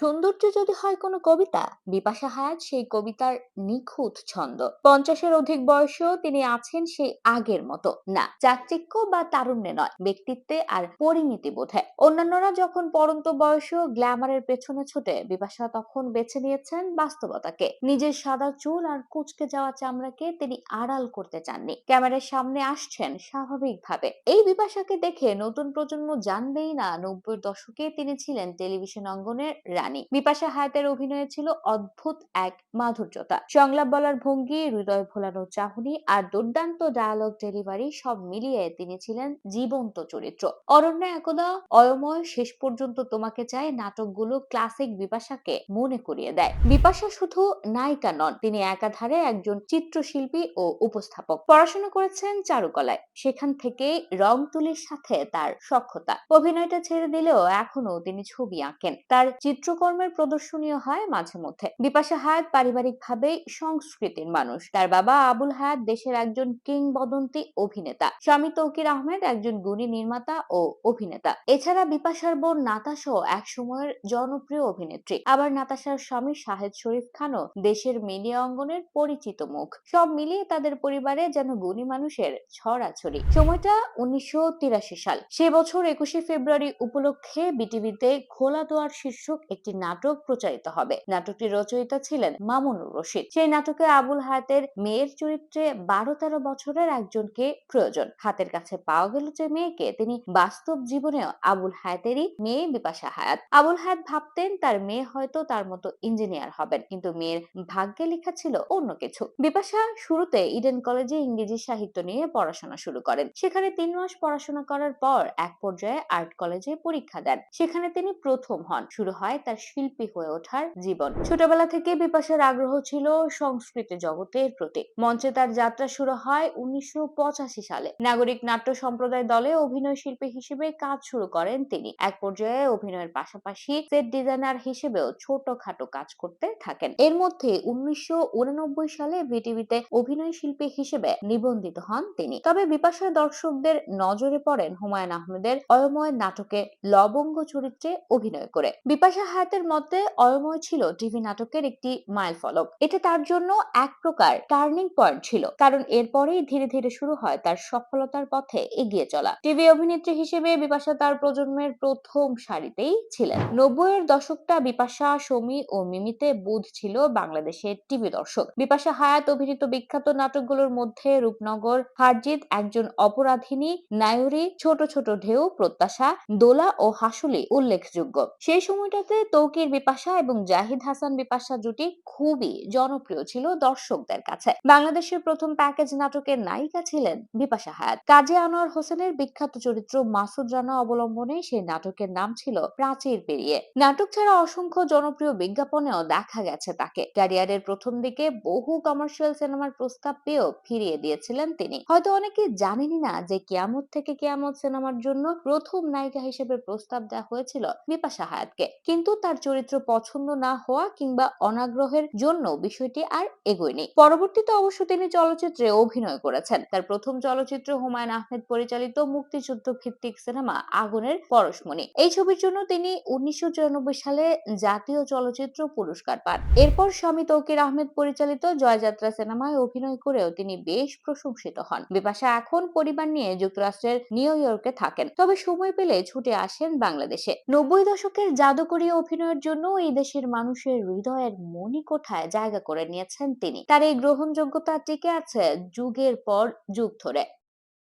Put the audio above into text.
সৌন্দর্য যদি হয় কোনো কবিতা, বিপাশা হায়াত সেই কবিতার নিখুঁত ছন্দ। পঞ্চাশের অধিক বয়সেও তিনি আছেন সেই আগের মতো, না চাকচিক্য বা তারুণ্যে নয়, ব্যক্তিত্বে আর পরিণীতি বোধে। অন্যান্যরা যখন পরন্ত বয়সেও গ্ল্যামারের পেছনে ছুটে, বিপাশা তখন বেছে নিয়েছেন বাস্তবতাকে। নিজের সাদা চুল আর কুচকে যাওয়া চামড়াকে তিনি আড়াল করতে চাননি। ক্যামেরার সামনে আসছেন স্বাভাবিকভাবে। এই বিপাশাকে দেখে নতুন প্রজন্ম জানবেই না, নব্বই দশকে তিনি ছিলেন টেলিভিশন অঙ্গনের রানী। বিপাশা হায়াতের অভিনয়ে ছিল অদ্ভুত এক মাধুর্যতা। সংলাপ বলার ভঙ্গি, হৃদয় ভোলানো চাহনি আর দুর্দান্ত ডায়ালগ ডেলিভারি সব মিলিয়ে তিনি ছিলেন জীবন্ত চরিত্র। অরণ্য একদা, অয়ময়, শেষ পর্যন্ত তোমাকে চায় নাটকগুলো ক্লাসিক বিপাশাকে মনে করিয়ে দেয়। বিপাশা শুধু নায়িকা নন, তিনি একাধারে একজন চিত্রশিল্পী ও উপস্থাপক। পড়াশোনা করেছেন চারুকলায়। সেখান থেকে রং তুলির সাথে তার সক্ষতা অভিনয়টা ছেড়ে দিলেও এখনও তিনি ছবি আঁকেন। তার চিত্রকর্মের প্রদর্শনীয় হয় মাঝে মধ্যে। বিপাশা হায়াত পারিবারিকভাবে সংস্কৃতির মানুষ। তার বাবা আবুল হায়াত দেশের একজন কিংবদন্তি অভিনেতা। স্বামী তৌকির আহমেদ একজন গুণী নির্মাতা ও অভিনেতা। এছাড়া বিপাশার বোন নাতাশাও এক সময়ের জনপ্রিয় অভিনেত্রী। আবার নাতাশার স্বামী শাহেদ শরীফ খানও দেশের মিডিয়া অঙ্গনের পরিচিত মুখ। সব মিলিয়ে তাদের পরিবারে যেন গুণী মানুষের ছড়াছড়ি। সময়টা উনিশশো তিরাশি সাল। সে বছর একুশে ফেব্রুয়ারি উপলক্ষে বিটিভিতে খোলা দোয়ার শীর্ষক একটি নাটক প্রচারিত হবে। নাটকটির রচয়িতা ছিলেন মামুনুর রশিদ। সেই নাটকে আবুল হায়াতের মেয়ের চরিত্রে বারো তেরো বছরের একজনকে প্রয়োজন। হাতের কাছে পাওয়া গেল যে মেয়েকে, তিনি বাস্তব জীবনেও আবুল হায়াতেরই মেয়ে বিপাশা হায়াত। আবুল হায়াত ভাবতেন তার মেয়ে হয়তো তার মতো ইঞ্জিনিয়ার হবেন, কিন্তু মেয়ের ভাগ্যে লেখা ছিল অন্য কিছু। বিপাশা শুরুতে ইডেন কলেজে ইংরেজি সাহিত্য নিয়ে পড়াশোনা শুরু করেন। সেখানে তিন মাস পড়াশোনা করার পর এক পর্যায়ে আর্ট কলেজে পরীক্ষা দেন। সেখানে তিনি প্রথম হন। শুরু হয় তার শিল্পী হয়ে ওঠার জীবন। ছোটবেলা থেকে বিপাশার আগ্রহ ছিল সংস্কৃতি জগতের প্রতি। মঞ্চে তার যাত্রা শুরু হয় উনিশশো সালে। নাগরিক নাট্য সম্প্রদায় দলে অভিনয় শিল্পী হিসেবে কাজ শুরু করেন তিনি। এক পর্যায়ে অভিনয়ের পাশাপাশি সেট ডিজাইনার হিসেবেও ছোটখাটো কাজ করতে থাকেন। এর মধ্যে উনিশশো সালে বিটিভিতে অভিনয় শিল্পী হিসেবে নিবন্ধিত হন তিনি। তবে বিপাশা দর্শকদের নজরে পড়েন হুমায়ুন আহমেদের অয়ময় নাটকে লবঙ্গ চরিত্রে অভিনয় করে। বিপাশা হায়াতের মতে অয়ময় ছিল টিভি নাটকের একটি মাইল ফলক। এটা তার জন্য এক প্রকার টার্নিং পয়েন্ট ছিল, কারণ এরপরেই ধীরে ধীরে শুরু হয় তার সফলতার পথে এগিয়ে চলা। টিভি অভিনেত্রী হিসেবে বিপাশা তার প্রজন্মের প্রথম সারিতেই ছিলেন। নব্বইয়ের দশকটা বিপাশা, সমী ও মিমিতে বুধ ছিল বাংলাদেশের টিভি দর্শক। বিপাশা হায়াত অভিনীত বিখ্যাত নাটকগুলোর মধ্যে রূপনগর হারজিত একজন অপরাধিনী, নায়রি, ছোট ছোট ঢেউ, প্রত্যাশা, দোলা ও হাসুলি উল্লেখযোগ্য। সেই সময়টাতে তৌকির বিপাশা এবং জাহিদ হাসান বিপাশা জুটি খুবই জনপ্রিয় ছিল দর্শকদের কাছে। বাংলাদেশের প্রথম প্যাকেজ নাটকের নায়িকা ছিলেন বিপাশা হায়াত। কাজী আনোয়ার হোসেনের বিখ্যাত চরিত্র মাসুদ রানা অবলম্বনে সেই নাটকের নাম ছিল প্রাচীর পেরিয়ে। নাটক ছাড়া অসংখ্য জনপ্রিয় বিজ্ঞাপনেও দেখা গেছে তাকে। ক্যারিয়ারের প্রথম দিকে বহু কমার্শিয়াল সিনেমার প্রস্তাব পেয়েও ফিরিয়ে দিয়েছিলেন তিনি। হয়তো অনেকে জানেনই না যে কিয়ামত থেকে কিয়ামত সিনেমার জন্য প্রথম নায়িকা হিসেবে প্রস্তাব দেওয়া হয়েছিল বিপাশা হায়াতকে। কিন্তু তার চরিত্র পছন্দ না হওয়া কিংবা অনাগ্রহের জন্য বিষয়টি আর এগোয়নি। পরবর্তীতে অবশ্য তিনি চলচ্চিত্রে অভিনয় করেছেন। তার প্রথম চলচ্চিত্র হুমায়ুন আহমেদ পরিচালিত মুক্তিযুদ্ধ ভিত্তিক সিনেমা আগুনের পরশমণি। এই ছবির জন্য তিনি উনিশশো সালে জাতীয় চলচ্চিত্র পুরস্কার পান। এরপর স্বামী তৌকির আহমেদ পরিচালিত জয়যাত্রা সিনেমায় অভিনয় করেও তিনি বেশ প্রশংসিত হন। বিপাশা এখন পরিবার নিয়ে যুক্তরাষ্ট্রের নিউ ইয়র্কে থাকেন। তবে সময় পেলে ছুটে আসেন বাংলাদেশে। নব্বই দশকের জাদুকরী অভিনয়ের জন্য এই দেশের মানুষের হৃদয়ের মণিকোঠায় জায়গা করে নিয়েছেন তিনি। তার এই গ্রহণযোগ্যতা টিকে আছে যুগের পর যুগ ধরে।